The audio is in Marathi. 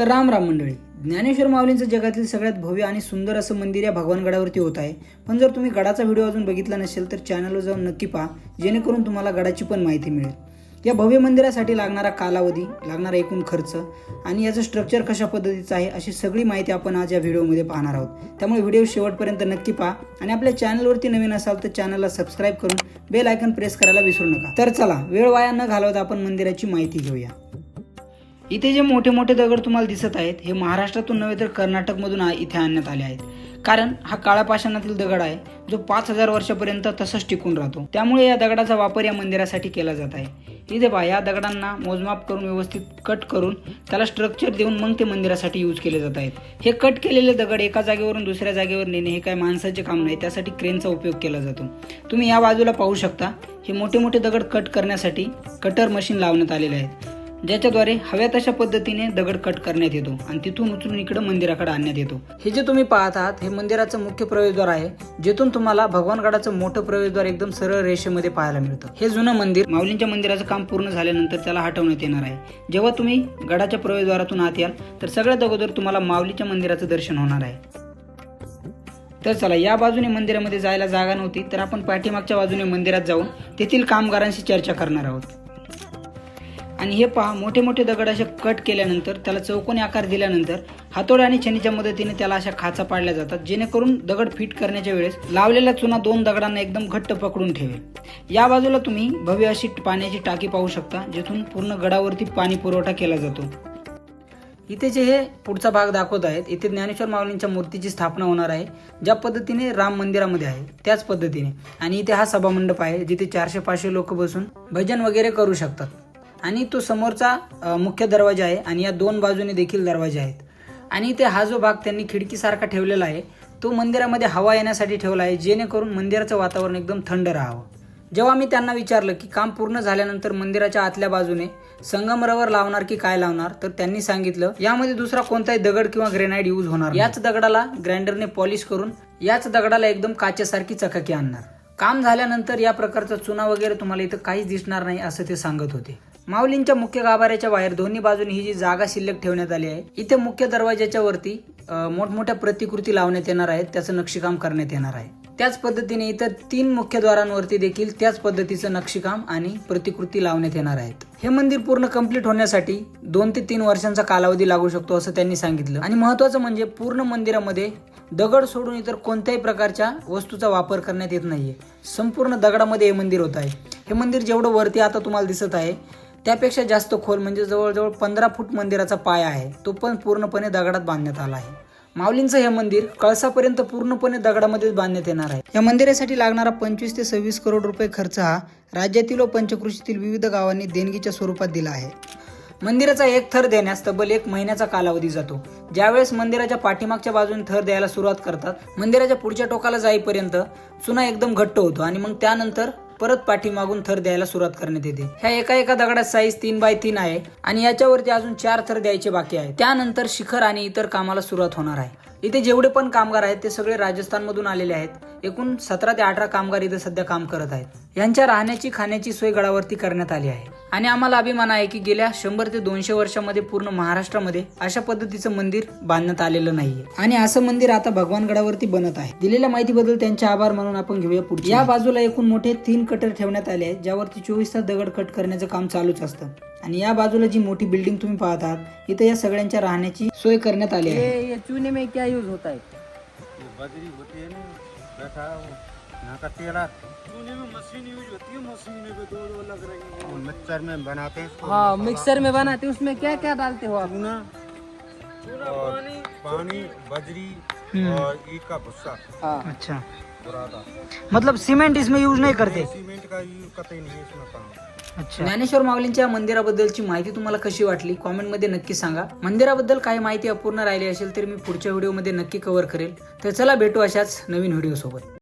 तर राम राम मंडळी. ज्ञानेश्वर माऊलींचं जगातील सगळ्यात भव्य आणि सुंदर असं मंदिर या भगवान गडावरती होत आहे. पण जर तुम्ही गडाचा व्हिडिओ अजून बघितला नसेल तर चॅनलवर जाऊन नक्की पहा. जेणेकरून तुम्हाला गडाची पण माहिती मिळेल. या भव्य मंदिरासाठी लागणारा कालावधी लागणारा एकूण खर्च आणि याचं स्ट्रक्चर कशा पद्धतीचं आहे अशी सगळी माहिती आपण आज या व्हिडिओमध्ये पाहणार आहोत. त्यामुळे व्हिडिओ शेवटपर्यंत नक्की पहा आणि आपल्या चॅनलवरती नवीन असाल तर चॅनलला सबस्क्राईब करून बेल आयकन प्रेस करायला विसरू नका. तर चला वेळ वाया न घालवता आपण मंदिराची माहिती घेऊया. इथे जे मोठे मोठे दगड तुम्हाला दिसत आहेत हे महाराष्ट्रातून नव्हे तर कर्नाटकमधून इथे आणण्यात आले आहेत. कारण हा काळा पाषाणातील दगड आहे जो पाच हजार वर्षापर्यंत तसंच टिकून राहतो. त्यामुळे या दगडाचा वापर या मंदिरासाठी केला जात आहे. इथे पहा या दगडांना मोजमाप करून व्यवस्थित कट करून त्याला स्ट्रक्चर देऊन मग ते मंदिरासाठी यूज केले जात आहेत. हे कट केलेले दगड एका जागेवरून दुसऱ्या जागेवर नेणे हे काय माणसाचे काम नाही त्यासाठी क्रेनचा उपयोग केला जातो. तुम्ही या बाजूला पाहू शकता हे मोठे मोठे दगड कट करण्यासाठी कटर मशीन लावण्यात आलेले आहेत. ज्याच्याद्वारे हव्या तशा पद्धतीने दगड कट करण्यात येतो आणि तिथून उचलून इकडे मंदिराकडे आणण्यात येतो. हे जे तुम्ही पाहत आहात हे मंदिराचं मुख्य प्रवेशद्वार आहे जिथून तुम्हाला भगवानगडाचं मोठं प्रवेशद्वार एकदम सरळ रेषेमध्ये पाहायला मिळतं. हे जुनं मंदिर माऊलींच्या मंदिराचं काम पूर्ण झाल्यानंतर त्याला हटवण्यात येणार आहे. जेव्हा तुम्ही गडाच्या प्रवेशद्वारातून आत याल तर सगळ्यात अगोदर तुम्हाला माऊलीच्या मंदिराचं दर्शन होणार आहे. तर चला या बाजूने मंदिरामध्ये जायला जागा नव्हती तर आपण पाठीमागच्या बाजूने मंदिरात जाऊन तेथील कामगारांशी चर्चा करणार आहोत. आणि हे पहा मोठे मोठे दगड असे कट केल्यानंतर त्याला चौकोनी आकार दिल्यानंतर हातोड्या आणि छनीच्या मदतीने त्याला अशा खाचा पाडल्या जातात जेणेकरून दगड फिट करण्याच्या वेळेस लावलेला चुना दोन दगडांना एकदम घट्ट पकडून ठेवेल. या बाजूला तुम्ही भव्य अशी पाण्याची टाकी पाहू शकता जिथून पूर्ण गडावरती पाणी पुरवठा केला जातो. इथे जे हे पुढचा भाग दाखवत आहेत इथे ज्ञानेश्वर माऊलींच्या मूर्तीची स्थापना होणार आहे ज्या पद्धतीने राम मंदिरामध्ये आहे त्याच पद्धतीने. आणि इथे हा सभामंडप आहे जिथे चारशे पाचशे लोक बसून भजन वगैरे करू शकतात. आणि तो समोरचा मुख्य दरवाजा आहे आणि या दोन बाजूने देखील दरवाजे आहेत. आणि इथे हा जो भाग त्यांनी खिडकीसारखा ठेवलेला आहे तो मंदिरामध्ये हवा येण्यासाठी ठेवला आहे जेणेकरून मंदिराचं वातावरण एकदम थंड राहावं. जेव्हा मी त्यांना विचारलं की काम पूर्ण झाल्यानंतर मंदिराच्या आतल्या बाजूने संगमरवर लावणार की काय लावणार तर त्यांनी सांगितलं यामध्ये दुसरा कोणताही दगड किंवा ग्रेनाइड यूज होणार याच दगडाला ग्राइंडरने पॉलिश करून याच दगडाला एकदम काचेसारखी चकाकी आणणार. काम झाल्यानंतर या प्रकारचा चुना वगैरे तुम्हाला इथं काहीच दिसणार नाही असं ते सांगत होते. माऊलींच्या मुख्य गाभाऱ्याच्या बाहेर दोन्ही बाजूनी ही जी जागा शिल्लक ठेवण्यात आली आहे इथे मुख्य दरवाजाच्या वरती मोठमोठ्या प्रतिकृती लावण्यात येणार आहेत त्याचं नक्षीकाम करण्यात येणार आहे. त्याच पद्धतीने इतर तीन मुख्य द्वारांवरती देखील त्याच पद्धतीचं नक्षीकाम आणि प्रतिकृती लावण्यात येणार आहेत. हे मंदिर पूर्ण कंप्लीट होण्यासाठी दोन ते तीन वर्षांचा कालावधी लागू शकतो असं त्यांनी सांगितलं. आणि महत्वाचं म्हणजे पूर्ण मंदिरामध्ये दगड सोडून इतर कोणत्याही प्रकारच्या वस्तूचा वापर करण्यात येत नाहीये. संपूर्ण दगडामध्ये हे मंदिर होत आहे. हे मंदिर जेवढं वरती आता तुम्हाला दिसत आहे त्यापेक्षा जास्त खोल म्हणजे जवळजवळ पंधरा फूट मंदिराचा पाय आहे. तो पण पूर्णपणे दगडात बांधण्यात आला आहे. माऊलींचं हे मंदिर कळसापर्यंत पूर्णपणे दगडामध्येच बांधण्यात येणार आहे. या मंदिरासाठी लागणारा पंचवीस ते सव्वीस करोड रुपये खर्च हा राज्यातील व पंचकृषीतील विविध गावांनी देणगीच्या स्वरूपात दिला आहे. मंदिराचा एक थर देण्यास तब्बल एक महिन्याचा कालावधी जातो. ज्यावेळेस मंदिराच्या पाठीमागच्या बाजूने थर द्यायला सुरुवात करतात मंदिराच्या पुढच्या टोकाला जाईपर्यंत चुना एकदम घट्ट होतो आणि मग त्यानंतर परत पाठीमागून थर द्यायला सुरुवात करण्यात येते. ह्या एका एका दगडात साईज तीन बाय तीन आहे आणि याच्यावरती अजून चार थर द्यायचे बाकी आहे त्यानंतर शिखर आणि इतर कामाला सुरुवात होणार आहे. इथे जेवढे पण कामगार आहेत ते सगळे राजस्थान मधून आलेले आहेत. एकूण सतरा ते अठरा कामगार इथे सध्या काम करत आहेत. यांच्या राहण्याची खाण्याची सोय गडावरती करण्यात आली आहे. आणि आम्हाला अभिमान आहे की गेल्या शंभर ते दोनशे वर्षामध्ये पूर्ण महाराष्ट्रामध्ये अशा पद्धतीचं मंदिर बांधण्यात आलेलं नाहीये. आणि असं मंदिर आता भगवान गडावरती बनत आहे. दिलेल्या माहितीबद्दल त्यांचे आभार म्हणून आपण घेऊया पुढे या बाजूला एकूण मोठे तीन कटर ठेवण्यात आले आहेत ज्यावरती चोवीस तास दगड कट करण्याचं काम चालूच असतं. आणि या बाजूला जी मोठी बिल्डिंग तुम्ही पाहत आहात इथे या सगळ्यांच्या राहण्याची सोय करण्यात आली आहे. चूने में क्या यूज होता है होती है ना बैठा वो। यहाँ का तेला में मशीन यूज होती है मशीन में भी दो दो लग रही है मिक्सर में बनाते हैं इसको। हाँ मिक्सर में बनाते हैं उसमें क्या क्या डालते हो आप? चूना। और पानी। बजरी और ईट का भुस्सा। हाँ। अच्छा। बुरादा मतलब सीमेंट इसमें यूज नहीं करते? सीमेंट का यूज कतई नहीं है इसमें काम. अच्छा. ज्ञानेश्वर माऊलींच्या मंदिराबद्दलची माहिती तुम्हाला कशी वाटली? कॉमेंटमध्ये नक्की सांगा. मंदिराबद्दल काही माहिती अपूर्ण राहिली असेल तर मी पुढच्या व्हिडिओमध्ये नक्की कव्हर करेल. तर चला भेटू अशाच नवीन व्हिडिओ सोबत.